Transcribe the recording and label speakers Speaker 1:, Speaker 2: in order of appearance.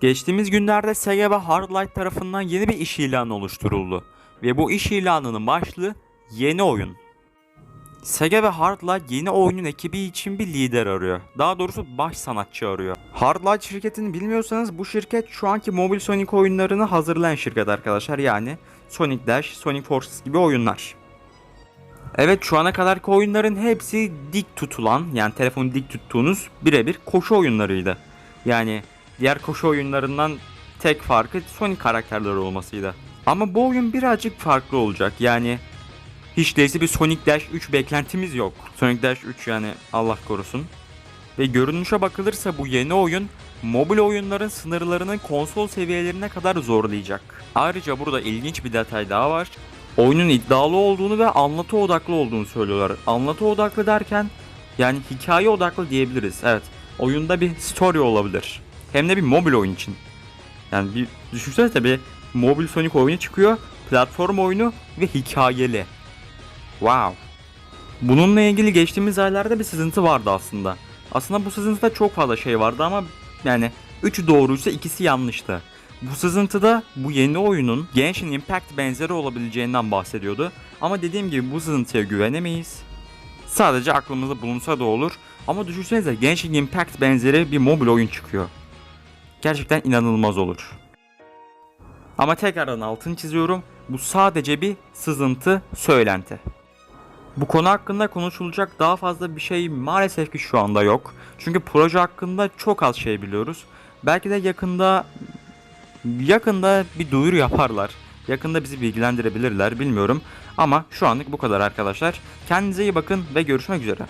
Speaker 1: Geçtiğimiz günlerde ve Hardlight tarafından yeni bir iş ilanı oluşturuldu. Ve bu iş ilanının başlığı yeni oyun. Ve Hardlight yeni oyunun ekibi için bir lider arıyor. Daha doğrusu baş sanatçı arıyor. Hardlight şirketini bilmiyorsanız bu şirket şu anki mobil Sonic oyunlarını hazırlayan şirket arkadaşlar. Yani Sonic Dash, Sonic Forces gibi oyunlar. Evet şu ana kadarki oyunların hepsi dik tutulan yani telefonu dik tuttuğunuz birebir koşu oyunlarıydı. Yani diğer koşu oyunlarından tek farkı Sonic karakterleri olmasıydı. Ama bu oyun birazcık farklı olacak. Yani hiç değilse bir Sonic Dash 3 beklentimiz yok. Sonic Dash 3 yani Allah korusun. Ve görünüşe bakılırsa bu yeni oyun mobil oyunların sınırlarını konsol seviyelerine kadar zorlayacak. Ayrıca burada ilginç bir detay daha var. Oyunun iddialı olduğunu ve anlatı odaklı olduğunu söylüyorlar. Anlatı odaklı derken yani hikaye odaklı diyebiliriz. Evet. Oyunda bir story olabilir. Hem de bir mobil oyun için. Yani bir düşünsene bir mobil Sonic oyunu çıkıyor. Platform oyunu ve hikayeli. Wow. Bununla ilgili geçtiğimiz aylarda bir sızıntı vardı aslında. Aslında bu sızıntıda çok fazla şey vardı ama yani üçü doğruysa ikisi yanlıştı. Bu sızıntıda bu yeni oyunun Genshin Impact benzeri olabileceğinden bahsediyordu. Ama dediğim gibi bu sızıntıya güvenemeyiz. Sadece aklımızda bulunsa da olur. Ama düşünsenize Genshin Impact benzeri bir mobil oyun çıkıyor. Gerçekten inanılmaz olur. Ama tekrardan altını çiziyorum. Bu sadece bir sızıntı söylenti. Bu konu hakkında konuşulacak daha fazla bir şey maalesef ki şu anda yok. Çünkü proje hakkında çok az şey biliyoruz. Belki de yakında yakında bir duyuru yaparlar. Yakında bizi bilgilendirebilirler bilmiyorum. Ama şu anlık bu kadar arkadaşlar. Kendinize iyi bakın ve görüşmek üzere.